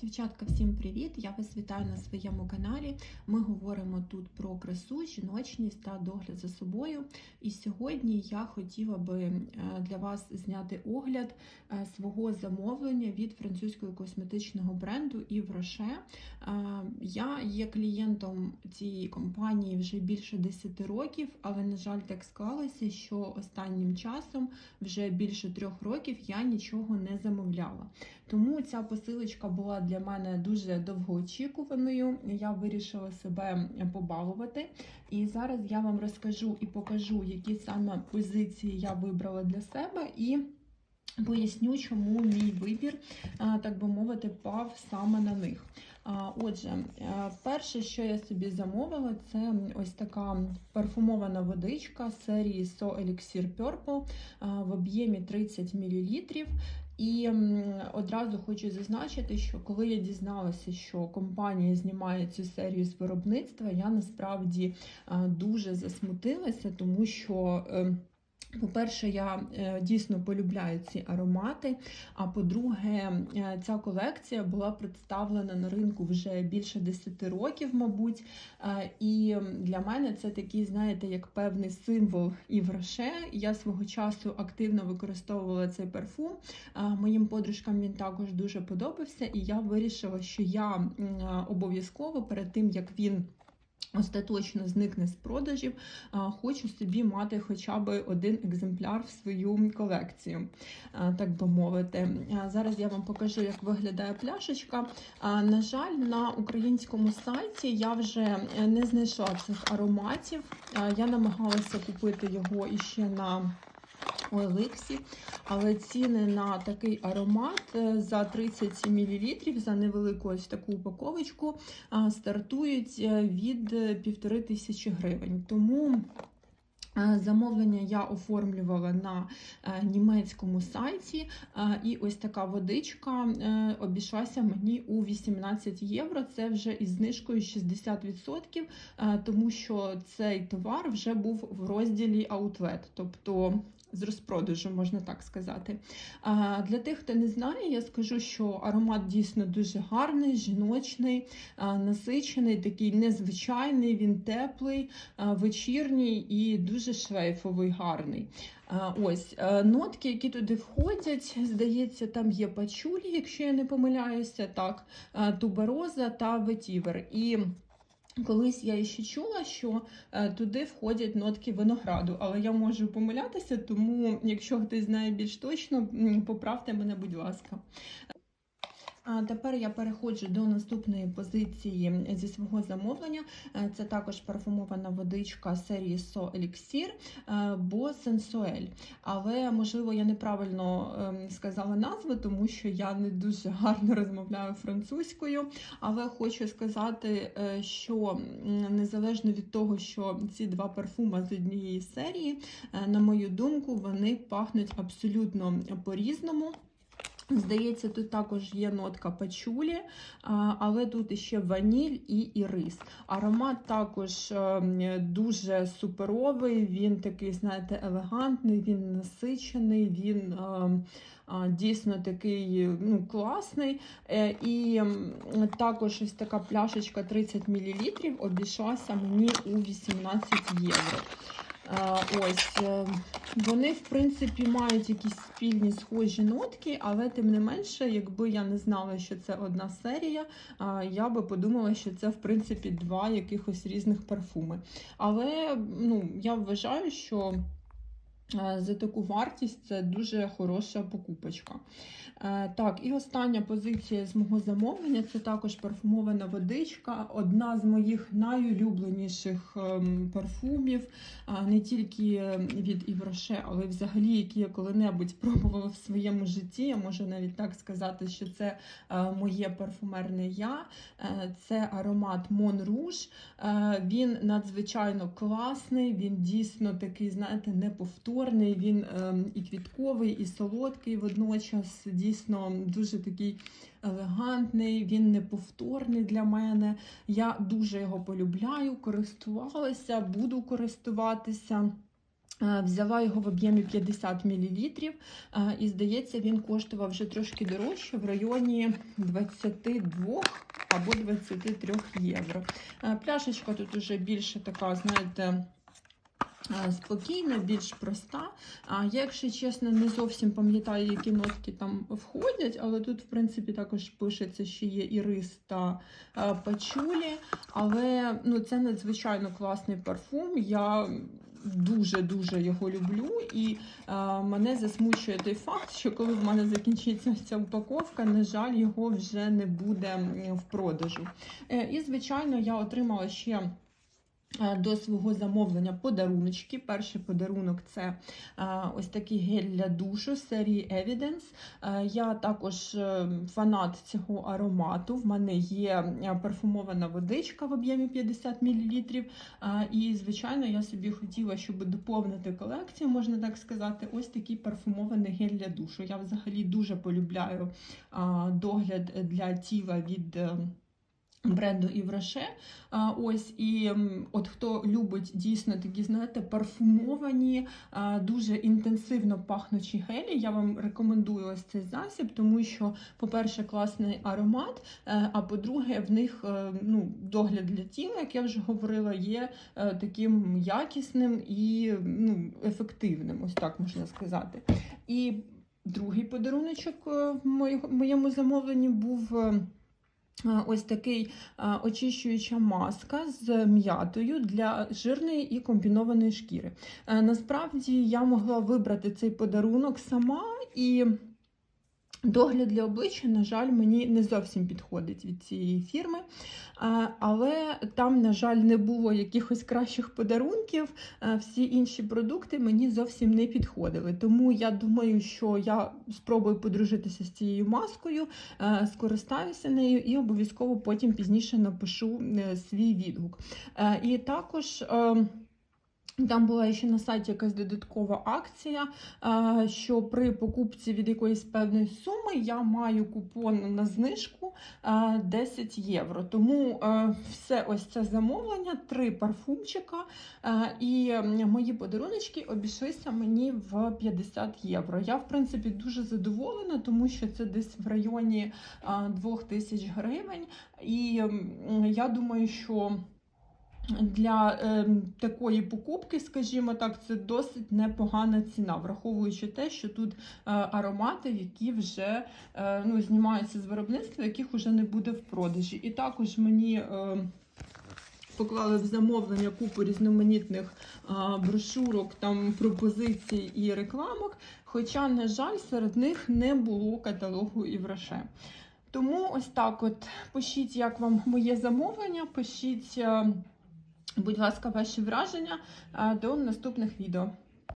Дівчатка, всім привіт! Я вас вітаю на своєму каналі. Ми говоримо тут про красу, жіночність та догляд за собою. І сьогодні я хотіла би е, для вас зняти огляд е, свого замовлення від французького косметичного бренду Yves Rocher. Е, Я є клієнтом цієї компанії вже більше 10 років, але, на жаль, так склалося, що останнім часом, вже більше трьох років, я нічого не замовляла. Тому ця посилочка була для мене дуже довгоочікуваною. Я вирішила себе побалувати. І зараз я вам розкажу і покажу, які саме позиції я вибрала для себе, і поясню, чому мій вибір, так би мовити, пав саме на них. Отже, е, перше, що я собі замовила, це ось така парфумована водичка серії So Elixir Purple в об'ємі 30 мл. І одразу хочу зазначити, що коли я дізналася, що компанія знімає цю серію з виробництва, я насправді е, дуже засмутилася, тому що. По-перше, я е, дійсно полюбляю ці аромати. А по-друге, е, ця колекція була представлена на ринку вже більше 10 років, мабуть. Е, І для мене це такий, знаєте, як певний символ і вроше. Я свого часу активно використовувала цей парфум. Моїм подружкам він також дуже подобався, і я вирішила, що я обов'язково перед тим як він. Остаточно зникне з продажів, хочу собі мати хоча б один екземпляр в свою колекцію, так би мовити. Зараз я вам покажу, як виглядає пляшечка. На жаль, на українському сайті я вже не знайшла цих ароматів. Я намагалася купити його іще на OLX, але ціни на такий аромат е, за 30 мл за невелику ось таку упаковочку стартують е, від е, півтори тисячі гривень. Тому е, Замовлення я оформлювала на е, німецькому сайті, е, і ось така водичка е, обійшлася мені у 18 євро. Це вже із знижкою 60%, е, тому що цей товар вже був в розділі Outlet, тобто з розпродажу, можна так сказати. А, Для тих, хто не знає, я скажу, що аромат дійсно дуже гарний, жіночний, а, насичений, такий незвичайний, він теплий, а, вечірній і дуже шлейфовий, гарний. А, Ось е, нотки, які туди входять, здається, там є пачулі, якщо я не помиляюся, так, е, тубероза та ветівер. І Колись я ще чула, що е, туди входять нотки винограду, але я можу помилятися, тому якщо хтось знає більш точно, поправте мене, будь ласка. А тепер я переходжу до наступної позиції зі свого замовлення. Е, Це також парфумована водичка серії So Elixir, е, бо Sensuel. Але, можливо, я неправильно ем, сказала назву, тому що я не дуже гарно розмовляю французькою. Але хочу сказати, е, що незалежно від того, що ці два парфуми з однієї серії, е, на мою думку, вони пахнуть абсолютно по-різному. Здається, тут також є нотка пачулі, але тут ще ваніль і ірис. Аромат також е, дуже суперовий, він такий, знаєте, елегантний, він насичений, він е, дійсно такий ну, класний. Е, І також ось така пляшечка 30 мл обійшлася мені у 18 євро. Е, Ось е, вони, в принципі, мають якісь спільні схожі нотки, але тим не менше, якби я не знала, що це одна серія, я би подумала, що це в принципі два якихось різних парфуми. Але ну, я вважаю, що е, за таку вартість це дуже хороша покупочка. Е, Так, і остання позиція з мого замовлення це також парфумована водичка, одна з моїх найулюбленіших ем, парфумів, не тільки від Івроше, але взагалі, які я коли-небудь пробувала в своєму житті. Я можу навіть так сказати, що це е, моє парфумерне я. Е, Це аромат Rouge. Е, Він надзвичайно класний, він дійсно такий, знаєте, неповторний. Він ем, і квітковий, і солодкий водночас. Дійсно дуже такий елегантний, він неповторний для мене. Я дуже його полюбляю, користувалася, буду користуватися. Е, Взяла його в об'ємі 50 мл, і здається, він коштував вже трошки дорожче в районі 22 або 23 євро. Е, Пляшечка тут уже більше така, знаєте, е, спокійна, більш проста. Я, якщо чесно, не зовсім пам'ятаю, які нотки там входять, але тут, в принципі, також пишеться, що є і рис та е, пачулі. Але ну, це надзвичайно класний парфум. Я дуже-дуже його люблю, і е, мене засмучує той факт, що коли в мене закінчиться ця упаковка, на жаль, його вже не буде в продажу. Е, і, звичайно, я отримала ще. Е, До свого замовлення подаруночки. Перший подарунок це е, ось такий гель для душу серії Evidence. Е, Я також фанат цього аромату. В мене є парфумована водичка в об'ємі 50 мл. І, звичайно, я собі хотіла, щоб доповнити колекцію, можна так сказати, ось такий парфумований гель для душу. Я взагалі дуже полюбляю догляд для тіла від. Бренду Івроше. Ось і от хто любить дійсно такі, знаєте, парфумовані, дуже інтенсивно пахнучі гелі. Я вам рекомендую ось цей засіб, тому що, по-перше, класний аромат. е, А по-друге, в них е, ну, догляд для тіла, як я вже говорила, є е, таким якісним і ну, ефективним, ось так можна сказати. І другий подаруночок в моєму замовленні був. Е, Ось такий е, очищуюча маска з м'ятою для жирної і комбінованої шкіри. Е, Насправді я могла вибрати цей подарунок сама і. Догляд для обличчя, на жаль, мені не зовсім підходить від цієї фірми, але там, на жаль, не було якихось кращих подарунків. Всі інші продукти мені зовсім не підходили. Тому я думаю, що я спробую подружитися з цією маскою, скористаюся нею і обов'язково потім пізніше напишу е, свій відгук. І також. Е, там була ще на сайті якась додаткова акція, е, що при покупці від якоїсь певної суми я маю купон на знижку е, 10 євро. Тому е, все ось це замовлення, три парфумчика е, і мої подаруночки обійшлися мені в 50 євро. Я, в принципі, дуже задоволена, тому що це десь в районі е, 2000 гривень. І я думаю, що. Для е, такої покупки, скажімо так, це досить непогана ціна, враховуючи те, що тут е, аромати, які вже е, ну, знімаються з виробництва, яких вже не буде в продажі. І також мені е, поклали в замовлення купу різноманітних е, брошурок, там пропозицій і рекламок. Хоча, на жаль, серед них не було каталогу Івроше. Тому ось так: от пишіть, як вам моє замовлення, пишіть. Будь ласка, ваші враження Е, до наступних відео.